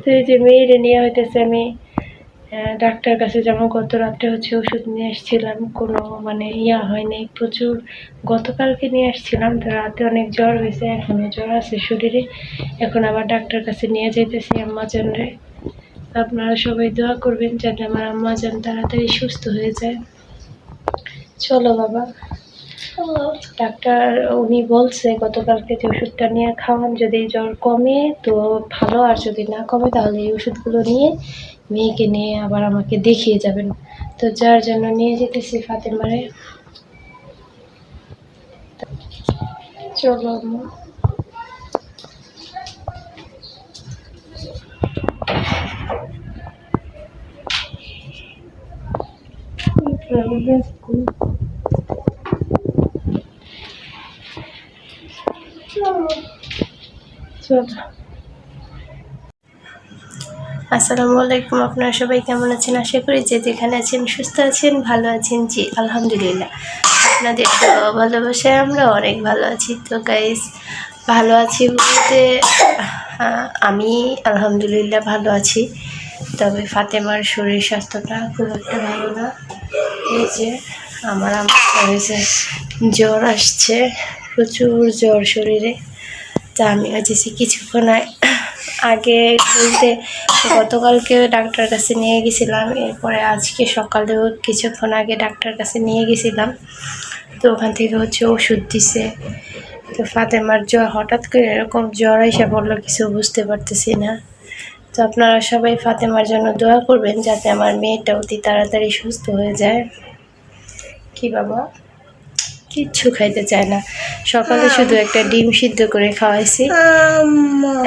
তো এই যে মেয়েরে নিয়ে হইতেছে আমি ডাক্তার কাছে যেমন গত রাত্রে হচ্ছে ওষুধ নিয়ে এসেছিলাম কোনো মানে ইয়া হয়নি। প্রচুর, গতকালকে নিয়ে আসছিলাম, তো রাতে অনেক জ্বর হয়েছে এখনও জ্বর আছে শরীরে। এখন আবার ডাক্তার কাছে নিয়ে যাইতেছি আম্মাজানরে। আপনারা সবাই দোয়া করবেন যাতে আমার আম্মাজান তাড়াতাড়ি সুস্থ হয়ে যায়। চলো বাবা। ডাক্তার উনি বলছে, গতকালকে যে ওষুধটা নিয়ে খাওয়ান যদি জ্বর কমে, তো ভালো, আর যদি না কমে, তাহলে এই ওষুধগুলো নিয়ে মেয়েকে নিয়ে আবার আমাকে দেখিয়ে যাবেন। তো যার জন্য নিয়ে যেতেছি ফাতেমারে। চলো। চলো আসসালামু আলাইকুম আপনারা সবাই কেমন আছেন? আশা করি যে যেখানে আছেন সুস্থ আছেন ভালো আছেন জি আলহামদুলিল্লাহ। আপনাদের ভালোবাসায় আমরা অনেক ভালো আছি। তো গাইস ভালো আছি বলতে আহ, আমি আলহামদুলিল্লাহ ভালো আছি। তবে ফাতেমার শরীর স্বাস্থ্যটা খুব একটা ভালো না। এই যে আমার আমার জ্বর আসছে প্রচুর জ্বর শরীরে। তা আমি হচ্ছে কিছুক্ষণ আগে বলতে গতকালকে ডাক্তার কাছে নিয়ে গেছিলাম, এরপরে আজকে সকালেও কিছুক্ষণ আগে ডাক্তার কাছে নিয়ে গেছিলাম। তো ওখান থেকে হচ্ছে ওষুধ দিছে। তো ফাতেমার জ্বর, হঠাৎ করে এরকম জ্বর এসে পড়ল, কিছু বুঝতে পারতেছি না। তো আপনারা সবাই ফাতেমার জন্য দোয়া করবেন, যাতে আমার মেয়েটা অতি তাড়াতাড়ি সুস্থ হয়ে যায়। কি বাবা? কিচ্ছু খাইতে চায় না। সকালে শুধু একটা ডিম সিদ্ধ করে খাওয়াইছি।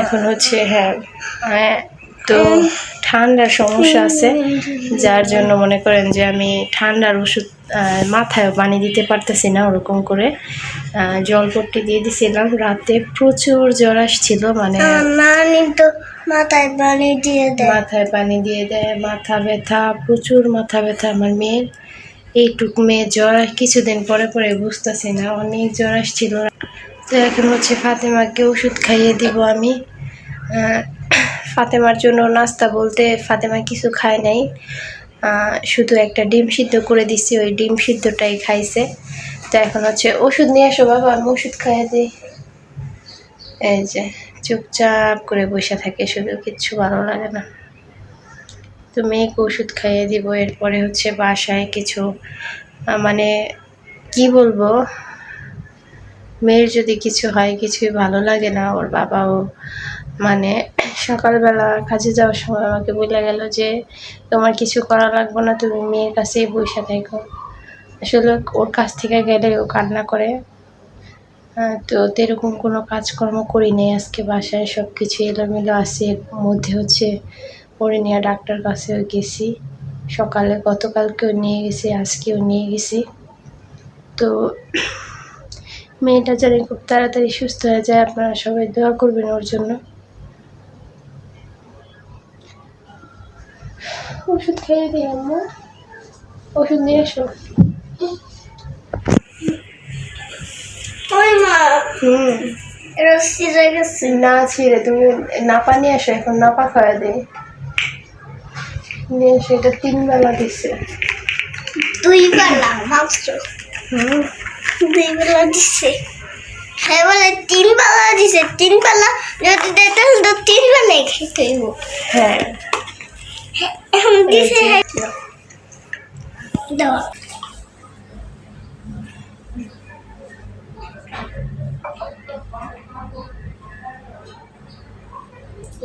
এখন হচ্ছে হ্যাঁ আহ, তো ঠান্ডার সমস্যা আছে যার জন্য মনে করেন যে আমি ঠান্ডার ওষুধ মাথায় পানি দিতে পারতেছি না ওরকম করে। জলপট্টি দিয়ে দিছিলাম। রাতে প্রচুর জ্বর আসছিল মানে তো মাথায় পানি দিয়ে দেয়। মাথায় পানি দিয়ে দেয় মাথা ব্যথা প্রচুর মাথা ব্যথা আমার মেয়ের। এইটুক মেয়ে জ্বর কিছুদিন পরে পরে বুঝতেছি না, অনেক জ্বর আসছিল। তো এখন হচ্ছে ফাতেমাকে ওষুধ খাইয়ে দিব আমি। ফাতেমার জন্য নাস্তা বলতে ফাতেমা কিছু খায় নাই। শুধু একটা ডিম সিদ্ধ করে দিচ্ছি ওই ডিম সিদ্ধটাই খাইছে। তো এখন হচ্ছে ওষুধ নিয়ে আসো বাবা, আমি ওষুধ খাইয়ে দিই। এই যে, চুপচাপ করে বসে থাকে, শুধু কিচ্ছু ভালো লাগে না। তো মেয়েকে ওষুধ খাইয়ে দিব, এরপরে হচ্ছে বাসায় কিছু মানে কি বলব, মেয়ের যদি কিছু হয়, কিছুই ভালো লাগে না, ওর বাবাও মানে সকালবেলা কাজে যাওয়ার সময় আমাকে বলে গেল যে, তোমার কিছু করা লাগবে না, তুমি মেয়ের কাছেই বসে থাকো। আসলে ওর কাছ থেকে গেলে ও কান্না করে। তো এরকম কোনো কাজকর্ম করি নেই আজকে বাসায় সব কিছু এলোমেলো আছে, এর মধ্যে হচ্ছে পরে নিয়ে ডাক্তার কাছেও গেছি। সকালে গতকালকেও নিয়ে গেছি আজকেও নিয়ে গেছি। তো মেয়েটা জানি খুব তাড়াতাড়ি সুস্থ হয়ে যায় আপনারা সবাই দোয়া করবেন ওর জন্য। ওষুধ খেয়ে দিই আম্মা। ওষুধ নিয়ে এসো। হুম। না ছিঁড়ে তুমি নাপা নিয়ে আসো এখন নাপা খাওয়া দে। নিয়ে এসে এটা তিন বেলা দিচ্ছে দুই বেলা মাত্র। হুম। দুই বেলা দিছে। হ্যাঁ বলে তিন বেলা দিছে তিন বেলা। যদি দেয় তাহলে তো তিন বেলাই খেতে হইব। হ্যাঁ। এখন দিছে দেওয়া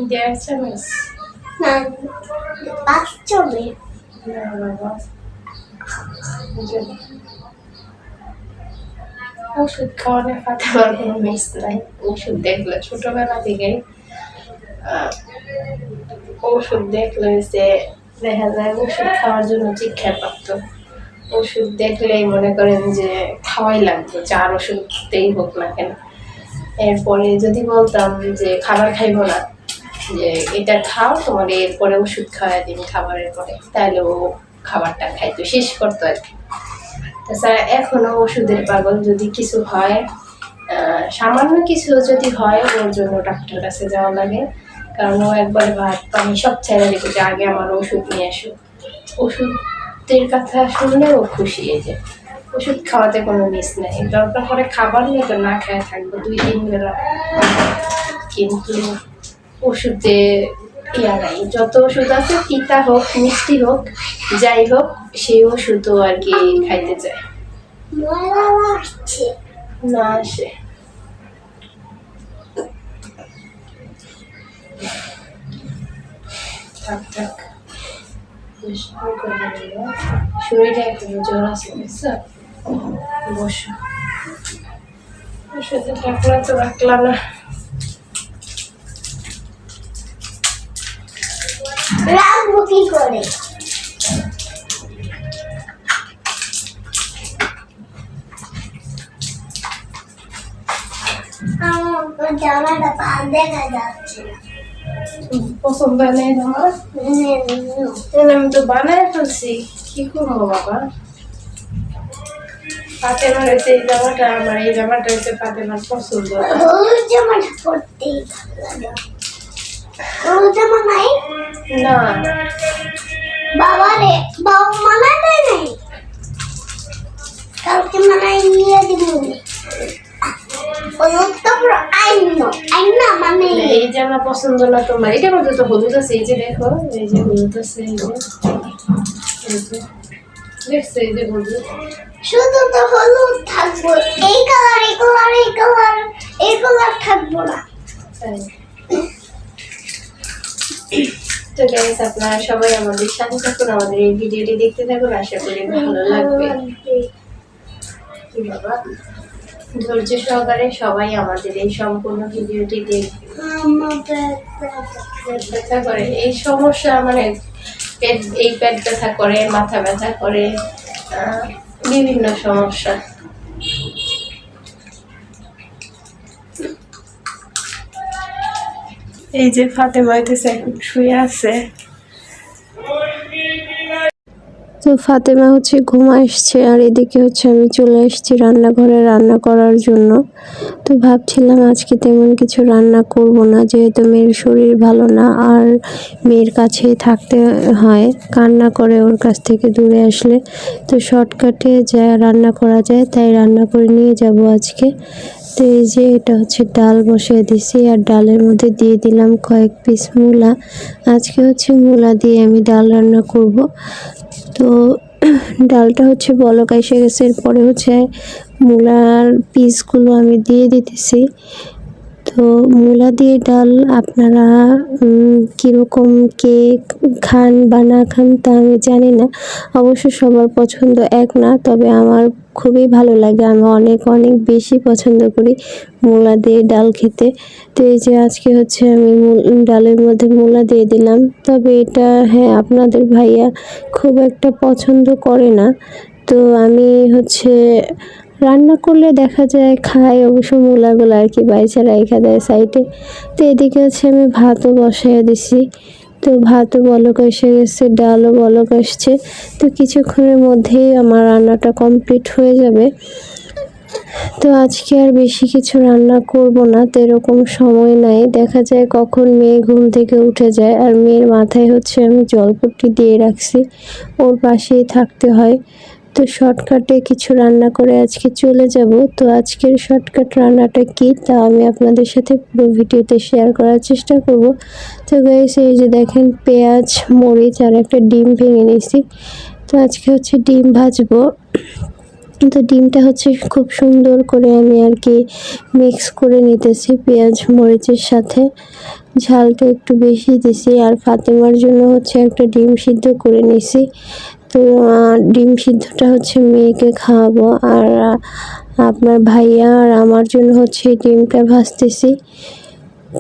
দেড় চামচ। পাঁচ চলে। ওষুধ খাওয়ানো ফাতেমার কোনো মিস নাই ওষুধ দেখলে ছোটবেলা থেকেই ওষুধ দেখলে যে দেখা যায় ওষুধ খাওয়ার জন্য চিকিৎসা প্রাপ্ত ওষুধ দেখলেই মনে করেন যে খাওয়াই লাগতো চার ওষুধতেই হোক না কেন এরপরে যদি বলতাম যে খাবার খাইবো না যে এটা খাও, তোমার এরপরে ওষুধ খাওয়াই দিন খাবারের পরে। তাহলে ও খাবারটা খাইতো, শেষ করতো আর কি। তাছাড়া এখনও ওষুধের পাগল যদি কিছু হয় সামান্য কিছু যদি হয়, ওর জন্য ডাক্তার কাছে যাওয়া লাগে। কারণ ও একবারে ভাত পানি সব ছেড়ে রেখে যে আগে আমার ওষুধ নিয়ে আসো। ওষুধের কথা শুনলে ও খুশি হয়ে যায়। ওষুধ খাওয়াতে কোনো মিস নেই। দরকার পরে খাবার নিয়ে তো না খেয়ে থাকব, দুই তিন বেলা। কিন্তু ওষুধে ইয়া যত ওষুধ আছে, তিতা হোক, মিষ্টি হোক, যাই হোক, সেই ওষুধও আর কি খাইতে চায়। না আসে। থাক থাক। শরীরে এখন জ্বর আছে, বুঝছ? বসো। সাথে রাখলা তো রাখলা না। রাখব কি করে। জামাটা পা দেখা যাচ্ছে পছন্দ নেই তোমার? তাহলে আমি তো বানায় ফেলছি। কি করব বাবা? ফাতেমার হয়েছে এই জামাটা আমার এই জামাটা হচ্ছে ফাতেমার পছন্দ। জামাটা পরতেই ভালো লাগে। হলুদ জামা নাই না। বাবা রে বাবা মানা দেয় নাই? কালকে মানায় নিয়ে দিব। হলুদ কাপড় আইন আইন না মানে। এই জামা পছন্দ না তোমার এটার মধ্যে তো হলুদ আছে এই যে দেখো এই যে হলুদ আছে এই যে। যে দেখছ এই যে হলুদ। শুধু তো হলুদ থাকব এই কালার এই কালার এই কালার এই কালার থাকব না। তো গাইস আপনারা সবাই আমাদের সাথে থাকুন, আমাদের এই ভিডিওটি দেখতে থাকুন, আশা করি ভালো লাগবে। ধৈর্য সহকারে সবাই আমাদের এই সম্পূর্ণ ভিডিওটি করে। এই সমস্যা মানে পেট এই পেট ব্যথা করে, মাথা ব্যথা করে বিভিন্ন সমস্যা। এই যে ফাতেমা হইতেছে, এখন শুয়ে আছে। তো ফাতেমা হচ্ছে ঘুমা এসছে আর এদিকে হচ্ছে আমি চলে এসেছি রান্নাঘরে রান্না করার জন্য। তো ভাবছিলাম আজকে তেমন কিছু রান্না করব না, যেহেতু মেয়ের শরীর ভালো না, আর মেয়ের কাছেই থাকতে হয়, কান্না করে ওর কাছ থেকে দূরে আসলে। তো শর্টকাটে যা রান্না করা যায়, তাই রান্না করে নিয়ে যাব আজকে। তো এই যে এটা হচ্ছে ডাল বসিয়ে দিছি আর ডালের মধ্যে দিয়ে দিলাম কয়েক পিস মূলা। আজকে হচ্ছে মূলা দিয়ে আমি ডাল রান্না করব। তো ডালটা হচ্ছে বলক এসে গেছে, এরপরে হচ্ছে মূলার পিসগুলো আমি দিয়ে দিতেছি। তো মূলা দিয়ে ডাল আপনারা কীরকম কে খান বা না খান তা আমি জানি না। অবশ্য সবার পছন্দ এক না, তবে আমার খুবই ভালো লাগে। আমি অনেক অনেক বেশি পছন্দ করি মূলা দিয়ে ডাল খেতে। তো এই যে আজকে হচ্ছে আমি ডালের মধ্যে মূলা দিয়ে দিলাম। তবে এটা হ্যাঁ আপনাদের ভাইয়া খুব একটা পছন্দ করে না। তো আমি হচ্ছে রান্না করলে দেখা যায় খায়, অবশ্য মূলাগুলো আর কি বাইচা রেখে দেয় সাইডে। তো এদিকে হচ্ছে আমি ভাতও বসাই দিছি। তো ভাতও বলক এসে গেছে, ডালও বলক আসছে তো কিছুক্ষণের মধ্যেই আমার রান্নাটা কমপ্লিট হয়ে যাবে। তো আজকে আর বেশি কিছু রান্না করব না, তো এরকম সময় নাই। দেখা যায় কখন মেয়ে ঘুম থেকে উঠে যায়, আর মেয়ের মাথায় হচ্ছে আমি জলপট্টি দিয়ে রাখছি। ওর পাশেই থাকতে হয়। তো শর্টকাটে কিছু রান্না করে আজকে চলে যাব। তো আজকের শর্টকাট রান্নাটা কি, তা আমি আপনাদের সাথে পুরো ভিডিওতে শেয়ার করার চেষ্টা করব। তো গাইস এই যে দেখেন পেঁয়াজ, মরিচ আর একটা ডিম ভেঙে নিয়েছি। তো আজকে হচ্ছে ডিম ভাজবো। তো ডিমটা হচ্ছে খুব সুন্দর করে আমি আর কি মিক্স করে নিতেছি পেঁয়াজ, মরিচের সাথে। ঝালটা একটু বেশি দিছি আর ফাতেমার জন্য হচ্ছে একটা ডিম সিদ্ধ করে নিছি। ডিম সিদ্ধটা হচ্ছে মেয়েকে খাওয়াবো আর আপনার ভাইয়া আর আমার জন্য হচ্ছে ডিমটা ভাজতেছি।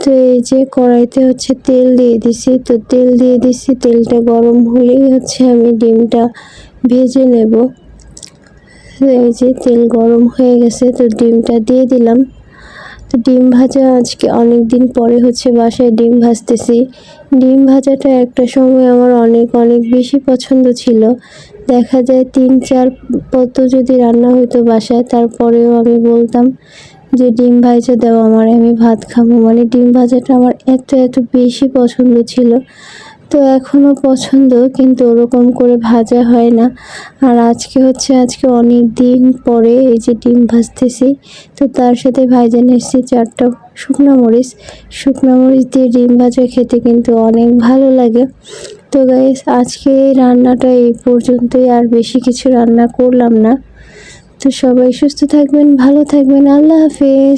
তো এই যে কড়াইতে হচ্ছে তেল দিয়ে দিছি, তো তেল দিয়ে দিছি, তেলটা গরম হলেই হচ্ছে আমি ডিমটা ভেজে নেব। এই যে তেল গরম হয়ে গেছে, তো ডিমটা দিয়ে দিলাম। তো ডিম ভাজা আজকে অনেক দিন পরে হচ্ছে বাসায় ডিম ভাজতেছি। ডিম ভাজাটা একটা সময় আমার অনেক অনেক বেশি পছন্দ ছিল। দেখা যায় তিন, চার পত্র যদি রান্না হতো বাসায়, তারপরেও আমি বলতাম যে ডিম ভাজা দেওয়া আমার, আমি ভাত খাব। মানে ডিম ভাজাটা আমার এত এত বেশি পছন্দ ছিল। তো এখনও পছন্দ, কিন্তু ওরকম করে ভাজা হয় না। আর আজকে হচ্ছে, আজকে অনেক দিন পরে এই যে ডিম ভাজতেছি, তো তার সাথে ভাইজান নিয়েছি চারটা শুকনো মরিচ। শুকনো মরিচ দিয়ে ডিম ভাজা খেতে কিন্তু অনেক ভালো লাগে। তো গাইস আজকে রান্নাটা এই পর্যন্তই, আর বেশি কিছু রান্না করলাম না। তো সবাই সুস্থ থাকবেন, ভালো থাকবেন, আল্লাহ হাফেজ।